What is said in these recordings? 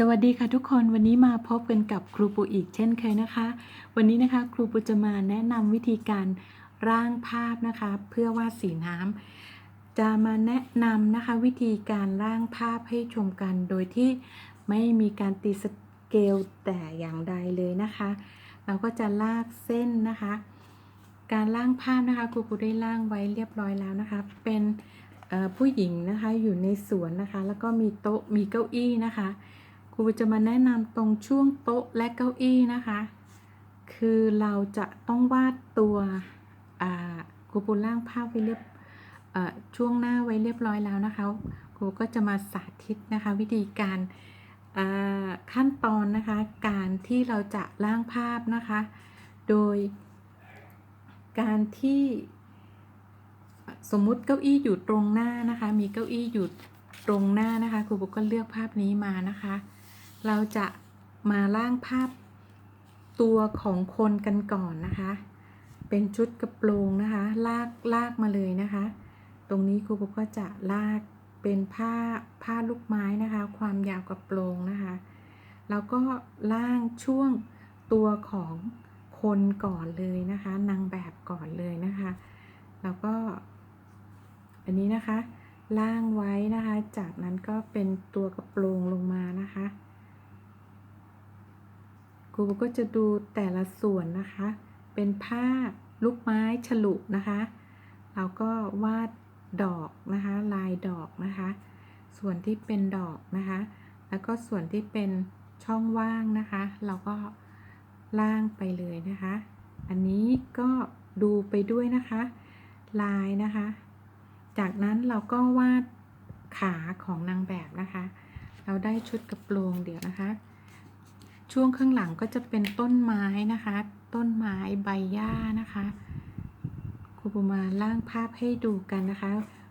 สวัสดีค่ะทุกคนวันนี้มาพบกันกับครูปูอีกเช่นเคยนะคะ วันนี้นะคะครูปูจะมาแนะนำวิธีการร่างภาพนะคะ เพื่อวาดสีน้ำจะมาแนะนำนะคะ วิธีการร่างภาพให้ชมกัน โดยที่ไม่มีการตีสเกลแต่อย่างใดเลยนะคะ เราก็จะลากเส้นนะคะ การร่างภาพนะคะครูปูได้ร่างไว้เรียบร้อยแล้วนะคะ เป็นผู้หญิงนะคะอยู่ในสวนนะคะ แล้วก็มีโต๊ะมีเก้าอี้นะคะ ครูจะมาแนะนำตรงช่วงโต๊ะและเก้าอี้นะคะ คือเราจะต้องวาดตัวครูปูร่างภาพไว้เรียบช่วงหน้าไว้เรียบร้อยแล้วนะคะครูก็จะมาสาธิตนะคะ วิธีการขั้นตอนนะคะ การที่เราจะร่างภาพนะคะ โดยการที่สมมุติเก้าอี้อยู่ตรงหน้านะคะ มีเก้าอี้อยู่ตรงหน้านะคะครูปุ๊กก็เลือกภาพนี้มานะคะ เราจะมาร่างภาพตัวของคนกันก่อนนะคะ เป็นชุดกระโปรงนะคะ ลากลากมาเลยนะคะ ตรงนี้ครูปุ๊กก็จะลากเป็นผ้าผ้าลูกไม้นะคะ ความยาวกระโปรงนะคะ แล้วก็ล่างช่วงตัวของคนก่อนเลยนะคะ นางแบบก่อนเลยนะคะ แล้วก็ อันนี้นะคะ ล่างไว้นะคะ จากนั้นก็เป็นตัวกระโปรงลงมานะคะ ครูก็จะดูแต่ละส่วนนะคะ เป็นผ้าลูกไม้ฉลุนะคะเราก็วาดดอกนะคะ ลายดอกนะคะ ส่วนที่เป็นดอกนะคะ แล้วก็ส่วนที่เป็นช่องว่างนะคะ เราก็ล่างไปเลยนะคะ อันนี้ก็ดูไปด้วยนะคะ ลายนะคะ จากนั้นเราก็วาดขาของนางแบบนะคะ เราได้ชุดกระโปรงเดี๋ยวนะคะ ช่วงข้างหลังก็จะเป็นต้นไม้นะคะ ต้นไม้ใบหญ้านะคะ ครูปูมาล่างภาพให้ดูกันนะคะ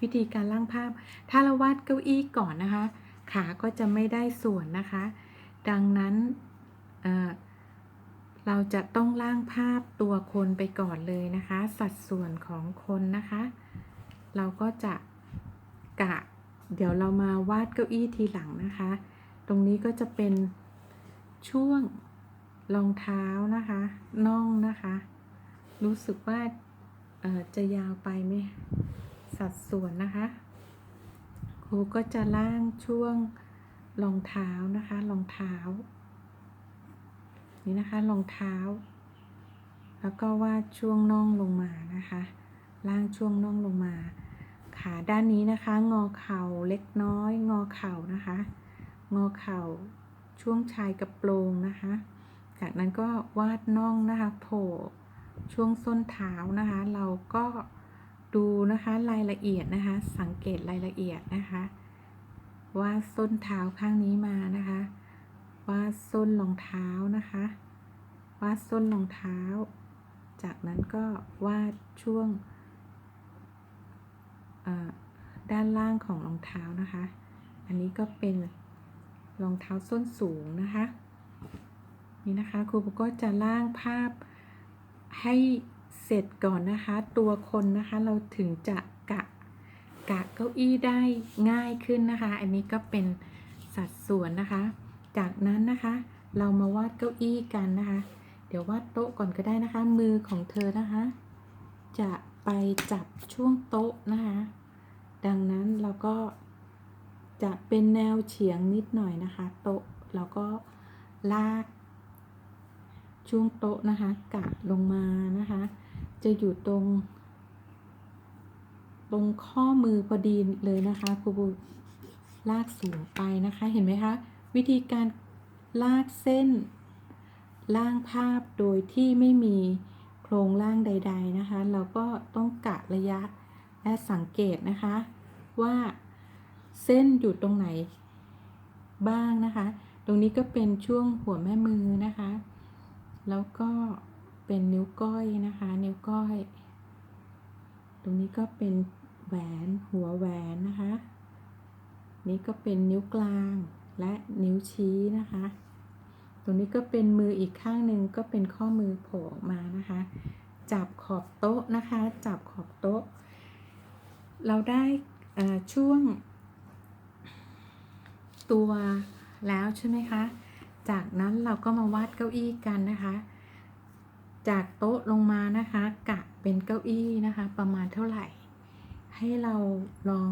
วิธีการล่างภาพ ถ้าเราวาดเก้าอี้ก่อนนะคะ ขาก็จะไม่ได้ส่วนนะคะ ดังนั้นเเราจะต้องล่างภาพตัวคนไปก่อนเลยนะคะ สัดส่วนของคนนะคะ เราก็จะกะ เดี๋ยวเรามาวาดเก้าอี้ทีหลังนะคะ ตรงนี้ก็จะเป็น ช่วงรองเท้านะคะน่องนะคะ รู้สึกว่าจะยาวไปไหมสัดส่วนนะคะครูก็จะล่างช่วงรองเท้านะคะรองเท้า นี่นะคะรองเท้า แล้วก็วาดช่วงน่องลงมานะคะล่างช่วงน่องลงมา ขาด้านนี้นะคะ งอเข่าเล็กน้อย งอเข่านะคะ งอเข่า ช่วงชายกระโปรงนะคะ จากนั้นก็วาดน่องนะคะโผล่ช่วงส้นเท้านะคะ เราก็ดูนะคะรายละเอียดนะคะ สังเกตรายละเอียดนะคะวาดส้นเท้าข้างนี้มานะคะวาดส้นรองเท้านะคะวาดส้นรองเท้า จากนั้นก็วาดช่วงด้านล่างของรองเท้านะคะ อันนี้ก็เป็น รองเท้าส้นสูงนะคะ นี่นะคะครูก็จะล่างภาพให้เสร็จก่อนนะคะ ตัวคนนะคะเราถึงจะกะกะเก้าอี้ได้ง่ายขึ้นนะคะ อันนี้ก็เป็นสัดส่วนนะคะ จากนั้นนะคะ เรามาวาดเก้าอี้กันนะคะ เดี๋ยววาดโต๊ะก่อนก็ได้นะคะ มือของเธอนะคะ จะไปจับช่วงโต๊ะนะคะ ดังนั้นเราก็ จะเป็นแนวเฉียงนิดหน่อยนะคะ โต๊ะเราก็ลากช่วงโต๊ะนะคะกะลงมานะคะ จะอยู่ตรง ตรงข้อมือพอดีเลยนะคะครูบูลากสูงไปนะคะเห็นไหมคะวิธีการลากเส้นล่างภาพโดยที่ไม่มีโครงล่างใด ๆนะคะ เราก็ต้องกะระยะและสังเกตนะคะว่า เส้นอยู่ตรงไหนบ้างนะคะ ตรงนี้ก็เป็นช่วงหัวแม่มือนะคะ แล้วก็เป็นนิ้วก้อยนะคะ นิ้วก้อย ตรงนี้ก็เป็นแหวนหัวแหวนนะคะ นี่ก็เป็นนิ้วกลางและนิ้วชี้นะคะ ตรงนี้ก็เป็นมืออีกข้างหนึ่งก็เป็นข้อมือโผล่ออกมานะคะ จับขอบโต๊ะนะคะ จับขอบโต๊ะ เราได้ช่วง ตัวแล้วใช่ไหมคะ จากนั้นเราก็มาวาดเก้าอี้กันนะคะ จากโต๊ะลงมานะคะ กะเป็นเก้าอี้นะคะ ประมาณเท่าไหร่ ให้เราลอง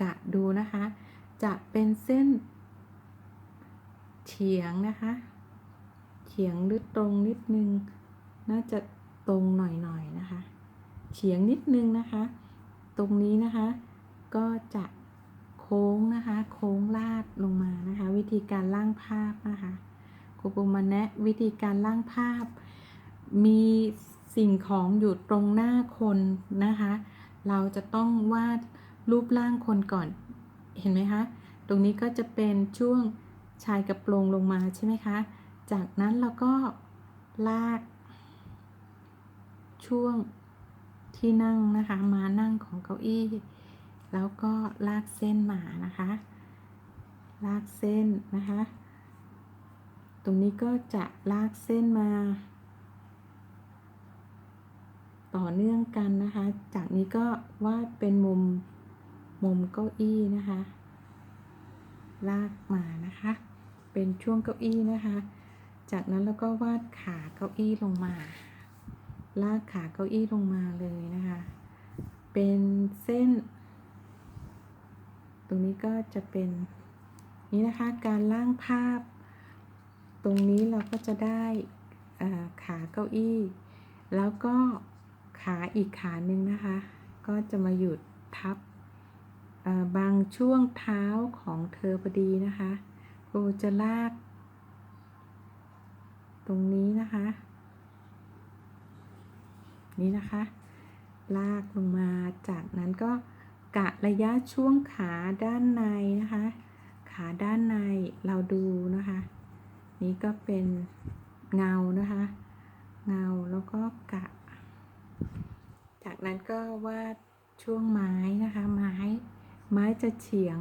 กะดูนะคะ จะเป็นเส้นเฉียงนะคะเฉียงหรือตรงนิดนึง น่าจะตรงหน่อยๆนะคะเฉียงนิดนึงนะคะ ตรงนี้นะคะ ก็จะ โค้งนะคะ โค้งลาดลงมานะคะ วิธีการล่างภาพนะคะครูปูมาแนะวิธีการล่างภาพ มีสิ่งของอยู่ตรงหน้าคนนะคะ เราจะต้องวาดรูปร่างคนก่อน เห็นไหมคะ ตรงนี้ก็จะเป็นช่วงชายกระโปรงลงมาใช่ไหมคะ จากนั้นเราก็ลาก ช่วงที่นั่งนะคะ มานั่งของเก้าอี้ แล้วก็ลากเส้นมานะคะ ลากเส้นนะคะ ตรงนี้ก็จะลากเส้นมา ต่อเนื่องกันนะคะ จากนี้ก็วาดเป็นมุมมุมเก้าอี้นะคะ ลากมานะคะ เป็นช่วงเก้าอี้นะคะ จากนั้นแล้วก็วาดขาเก้าอี้ลงมา ลากขาเก้าอี้ลงมาเลยนะคะ เป็นเส้น รงนี้ก็จะเป็นนี่นะคะการล่างภาพ ตรงนี้เราก็จะได้อ่าขาเก้าอี้ แล้วก็ขาอีกขาหนึ่งนะคะ ก็จะมาหยุดทับบางช่วงเท้าของเธอพอดีนะคะครูจะลาก ตรงนี้นะคะ นี่นะคะ ลากลงมาจากนั้นก็ กะระยะช่วงขาด้านในนะคะ ขาด้านในเราดูนะคะ นี่ก็เป็นเงานะคะ เงาแล้วก็กะ จากนั้นก็วาดช่วงไม้นะคะ ไม้ ไม้จะเฉียง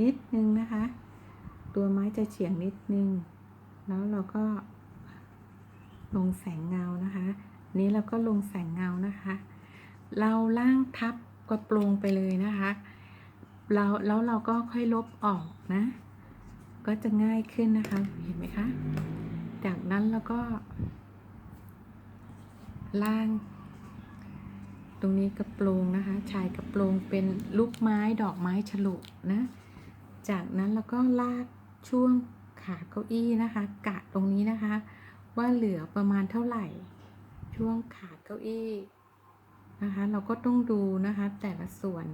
นิดนึงนะคะ ตัวไม้จะเฉียงนิดนึง แล้วเราก็ลงแสงเงานะคะ นี้เราก็ลงแสงเงานะคะ เราล่างทับ กระโปรงไปเลยนะคะเราแล้วเราก็ค่อยลบออกนะ ก็จะง่ายขึ้นนะคะ เห็นไหมคะ จากนั้นเราก็ ล่าง ตรงนี้กระโปรงนะคะ ชายกระโปรงเป็นลูกไม้ดอกไม้ฉลุนะ จากนั้นเราก็ลากช่วงขาเก้าอี้นะคะ กะตรงนี้นะคะ ว่าเหลือประมาณเท่าไหร่ ช่วงขาเก้าอี้ นะคะ เราก็ต้องดูนะคะ แต่ละส่วน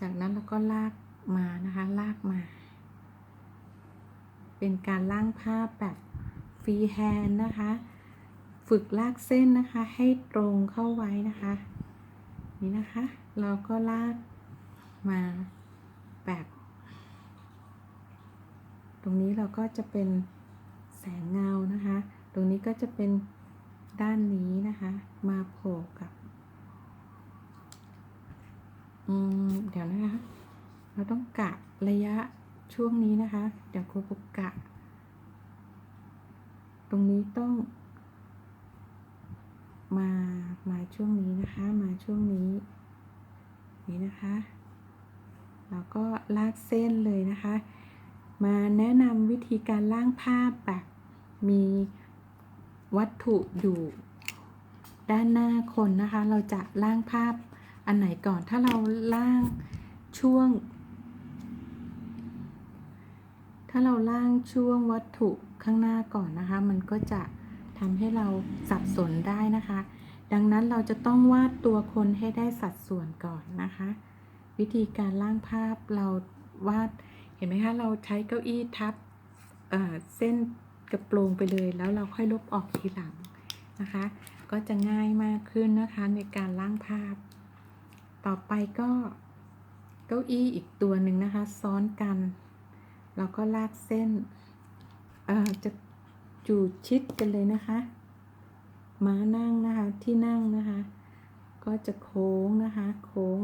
จากนั้นเราก็ลากมานะคะ ลากมา เป็นการล่างภาพแบบฟรีแฮนนะคะ ฝึกลากเส้นนะคะ ให้ตรงเข้าไว้นะคะ นี่นะคะ เราก็ลากมาแบบ ตรงนี้เราก็จะเป็นแสงเงานะคะ ตรงนี้ก็จะเป็นด้านนี้นะคะ มาโผล่กับ อืมเดี๋ยวนะคะ เราต้องกะระยะช่วงนี้นะคะ เดี๋ยวครูปุกกะ ตรงนี้ต้อง มา มาช่วงนี้นะคะ มาช่วงนี้ นี่นะคะ แล้วก็ลากเส้นเลยนะคะ มาแนะนำวิธีการล่างภาพแบบมีวัตถุอยู่ด้านหน้าคนนะคะ เราจะล่างภาพ อันไหนก่อนถ้าเราล่างช่วง ถ้าเราล่างช่วงวัตถุข้างหน้าก่อนนะคะ มันก็จะทำให้เราสับสนได้นะคะ ดังนั้นเราจะต้องวาดตัวคนให้ได้สัดส่วนก่อนนะคะ วิธีการล่างภาพเราวาดเห็นไหมคะเราใช้เก้าอี้ทับเเส้นกระโปรงไปเลยแล้วเราค่อยลบออกทีหลังนะคะ ก็จะง่ายมากขึ้นนะคะในการล่างภาพ ต่อไปก็เก้าอี้อีกตัวหนึ่งนะคะ ซ้อนกันเราก็ลากเส้นเอ่อจะจูดชิดกันเลยนะคะ ม้านั่งนะคะที่นั่งนะคะ ก็จะโค้งนะคะ โค้ง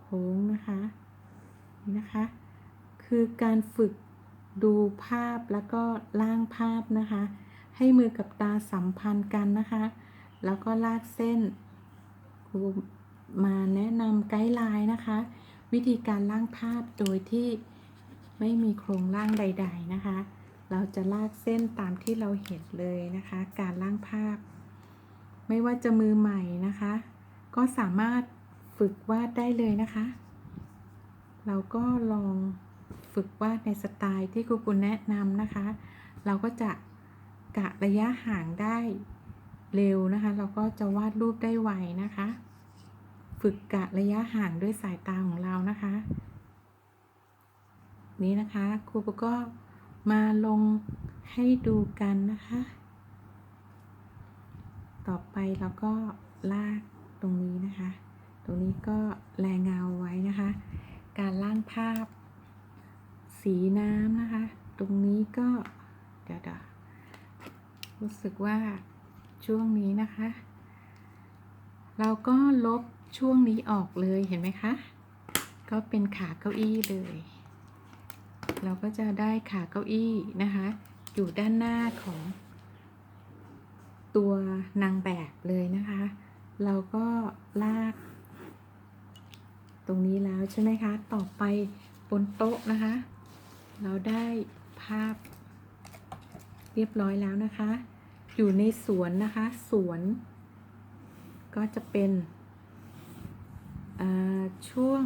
โค้งนะคะนะคะ คือการฝึกดูภาพแล้วก็ล่างภาพนะคะ ให้มือกับตาสัมพันธ์กันนะคะ แล้วก็ลากเส้นครู มาแนะนำไกด์ไลน์นะคะ วิธีการล่างภาพโดยที่ไม่มีโครงร่างใด ๆนะคะ เราจะลากเส้นตามที่เราเห็นเลยนะคะ การร่างภาพ ไม่ว่าจะมือใหม่นะคะ ก็สามารถฝึกวาดได้เลยนะคะ เราก็ลองฝึกวาดในสไตล์ที่ครูปุณแนะนำนะคะ เราก็จะกะระยะห่างได้เร็วนะคะ เราก็จะวาดรูปได้ไวนะคะ ฝึกกะระยะห่างด้วยสายตาของเรานะคะ นี้นะคะครูปุก็มาลงให้ดูกันนะคะ ต่อไปเราก็ลากตรงนี้นะคะ ตรงนี้ก็แรงเงาไว้นะคะ การล่างภาพ สีน้ำนะคะ ตรงนี้ก็เดี๋ยวรู้สึกว่าช่วงนี้นะคะ เราก็ลบ ช่วงนี้ออกเลยเห็นไหมคะ ก็เป็นขาเก้าอี้เลย เราก็จะได้ขาเก้าอี้นะคะ อยู่ด้านหน้าของ ตัวนางแบบเลยนะคะ เราก็ลาก ตรงนี้แล้วใช่ไหมคะ ต่อไปบนโต๊ะนะคะ เราได้ภาพเรียบร้อยแล้วนะคะ อยู่ในสวนนะคะ สวน ก็จะเป็น ช่วง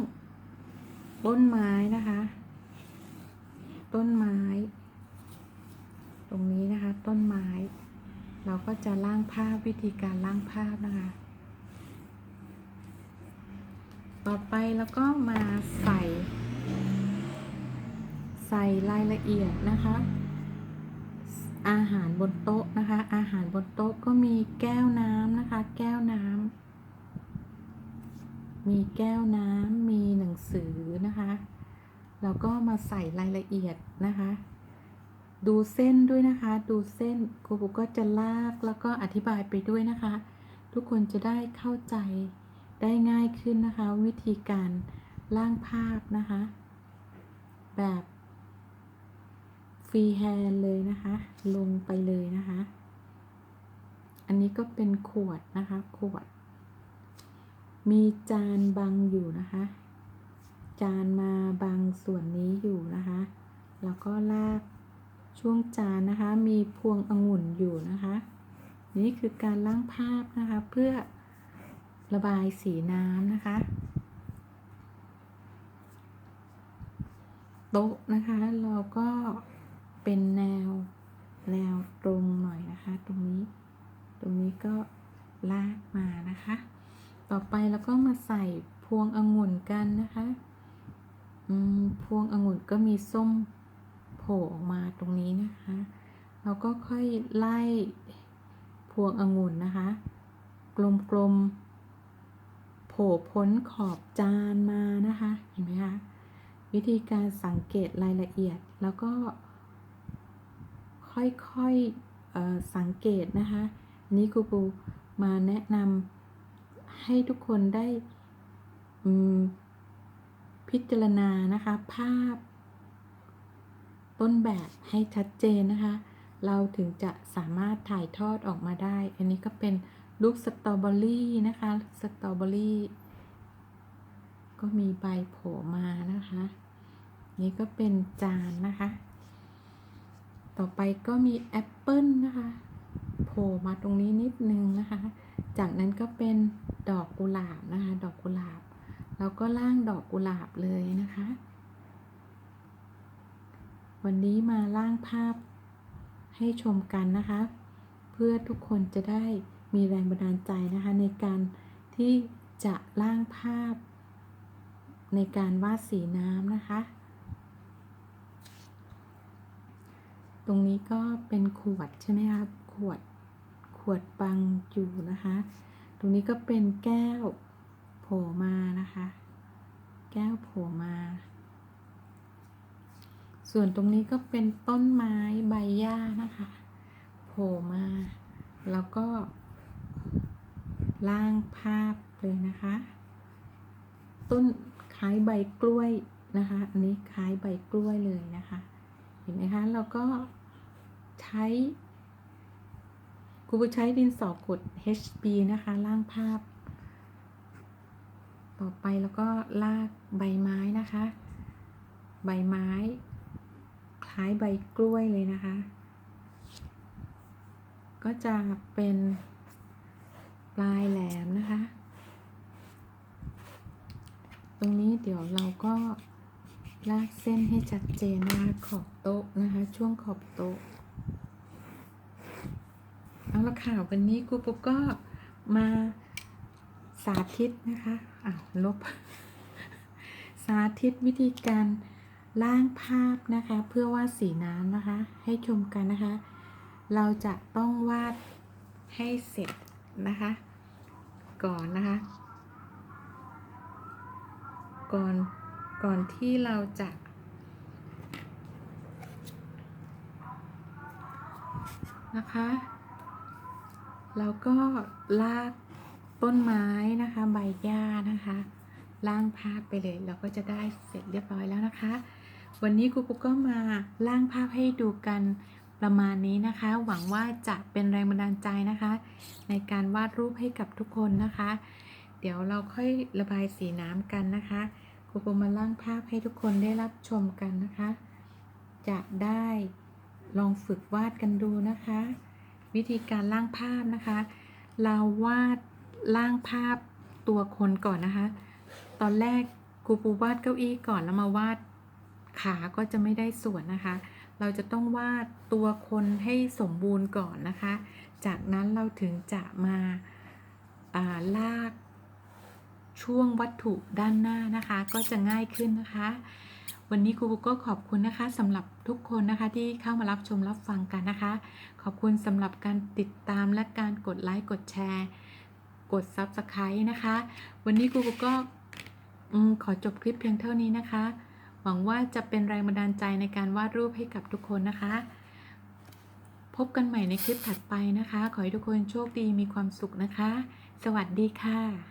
ต้นไม้นะคะ ต้นไม้ ตรงนี้นะคะ ต้นไม้ เราก็จะล่างภาพวิธีการล่างภาพนะคะ ต่อไปแล้วก็มาใส่ ใส่รายละเอียดนะคะ อาหารบนโต๊ะนะคะ อาหารบนโต๊ะก็มีแก้วน้ำนะคะ แก้วน้ำ มีแก้วน้ำมีหนังสือนะคะ แล้วก็มาใส่รายละเอียดนะคะ ดูเส้นด้วยนะคะ ดูเส้นครูปุก็จะลากแล้วก็อธิบายไปด้วยนะคะ ทุกคนจะได้เข้าใจได้ง่ายขึ้นนะคะ วิธีการล่างภาพนะคะ แบบฟรีแฮนด์เลยนะคะ ลงไปเลยนะคะ อันนี้ก็เป็นขวดนะคะ ขวด มีจานบังอยู่นะคะ จานมาบังส่วนนี้อยู่นะคะ แล้วก็ลากช่วงจานนะคะ มีพวงองุ่นอยู่นะคะ นี่คือการล้างภาพนะคะ เพื่อระบายสีน้ำนะคะ โต๊ะนะคะเราก็เป็นแนวแนวตรงหน่อยนะคะ ตรงนี้ ตรงนี้ก็ลาก ต่อไปแล้วก็มาใส่พวงองุ่นกันนะคะพวงองุ่นก็มีส้มโผล่ออกมาตรงนี้นะคะเราก็ค่อยไล่พวงองุ่นนะคะ กลมๆโผล่พ้นขอบจานมานะคะเห็นไหมคะวิธีการสังเกตรายละเอียดแล้วก็ ค่อยๆสังเกตนะคะ นี่ครูปูมาแนะนำ ให้ทุกคนได้พิจารณานะคะ ภาพ ต้นแบบให้ชัดเจนนะคะ เราถึงจะสามารถถ่ายทอดออกมาได้ อันนี้ก็เป็นลูกสตรอเบอรี่นะคะ สตรอเบอรี่ ก็มีใบโผล่มานะคะ นี่ก็เป็นจานนะคะ ต่อไปก็มีแอปเปิลนะคะ โผล่มาตรงนี้นิดนึงนะคะ จากนั้นก็เป็น ดอกกุหลาบนะคะ ดอกกุหลาบ แล้วก็ล่างดอกกุหลาบเลยนะคะ วันนี้มาล่างภาพให้ชมกันนะคะ เพื่อทุกคนจะได้มีแรงบันดาลใจนะคะ ในการที่จะล่างภาพ ในการวาดสีน้ำนะคะ ตรงนี้ก็เป็นขวดใช่ไหมคะขวดขวดบังอยู่นะคะ ตรงนี้ก็เป็นแก้วโผล่มานะคะ แก้วโผล่มา ส่วนตรงนี้ก็เป็นต้นไม้ใบหญ้านะคะโผล่มา แล้วก็ล่างภาพเลยนะคะ ต้นคล้ายใบกล้วยนะคะ อันนี้คล้ายใบกล้วยเลยนะคะ เห็นไหมคะ เราก็ใช้ ครูใช้ดินสอกด HB นะคะล่างภาพ ต่อไปแล้วก็ลากใบไม้นะคะ ใบไม้ คล้ายใบกล้วยเลยนะคะ ก็จะเป็นปลายแหลมนะคะ ตรงนี้เดี๋ยวเราก็ลากเส้นให้ชัดเจนนะคะขอบโต๊ะนะคะ ช่วงขอบโต๊ะ เอาละค่ะวันนี้ครูปุ๊กก็มาสาธิตนะคะอ้าวลบ สาธิตวิธีการล่างภาพนะคะ เพื่อวาดสีน้ำนะคะ ให้ชมกันนะคะ เราจะต้องวาดให้เสร็จนะคะ ก่อนนะคะ ก่อนก่อนที่เราจะนะคะ เราก็ลากต้นไม้นะคะ ใบหญ้านะคะล่างภาพไปเลย เราก็จะได้เสร็จเรียบร้อยแล้วนะคะ วันนี้ครูปุ๊กก็มาล่างภาพให้ดูกันประมาณนี้นะคะ หวังว่าจะเป็นแรงบันดาลใจนะคะ ในการวาดรูปให้กับทุกคนนะคะ เดี๋ยวเราค่อยระบายสีน้ำกันนะคะครูปุ๊กมาล่างภาพให้ทุกคนได้รับชมกันนะคะ จะได้ลองฝึกวาดกันดูนะคะ วิธีการล่างภาพนะคะ เราวาดล่างภาพตัวคนก่อนนะคะ ตอนแรกครูปูวาดเก้าอี้ก่อนแล้วมาวาดขาก็จะไม่ได้ส่วนนะคะ เราจะต้องวาดตัวคนให้สมบูรณ์ก่อนนะคะ จากนั้นเราถึงจะมาาลากช่วงวัตถุด้านหน้านะคะ ก็จะง่ายขึ้นนะคะ วันนี้ครูปูก็ขอบคุณนะคะสำหรับทุกคนนะคะที่เข้ามารับชมรับฟังกันนะคะ ขอบคุณสำหรับการติดตามและการกดไลค์กดแชร์ กด Subscribe นะคะ วันนี้ครูปูก็ขอจบคลิปเพียงเท่านี้นะคะ หวังว่าจะเป็นแรงบันดาลใจในการวาดรูปให้กับทุกคนนะคะ พบกันใหม่ในคลิปถัดไปนะคะ ขอให้ทุกคนโชคดีมีความสุขนะคะ สวัสดีค่ะ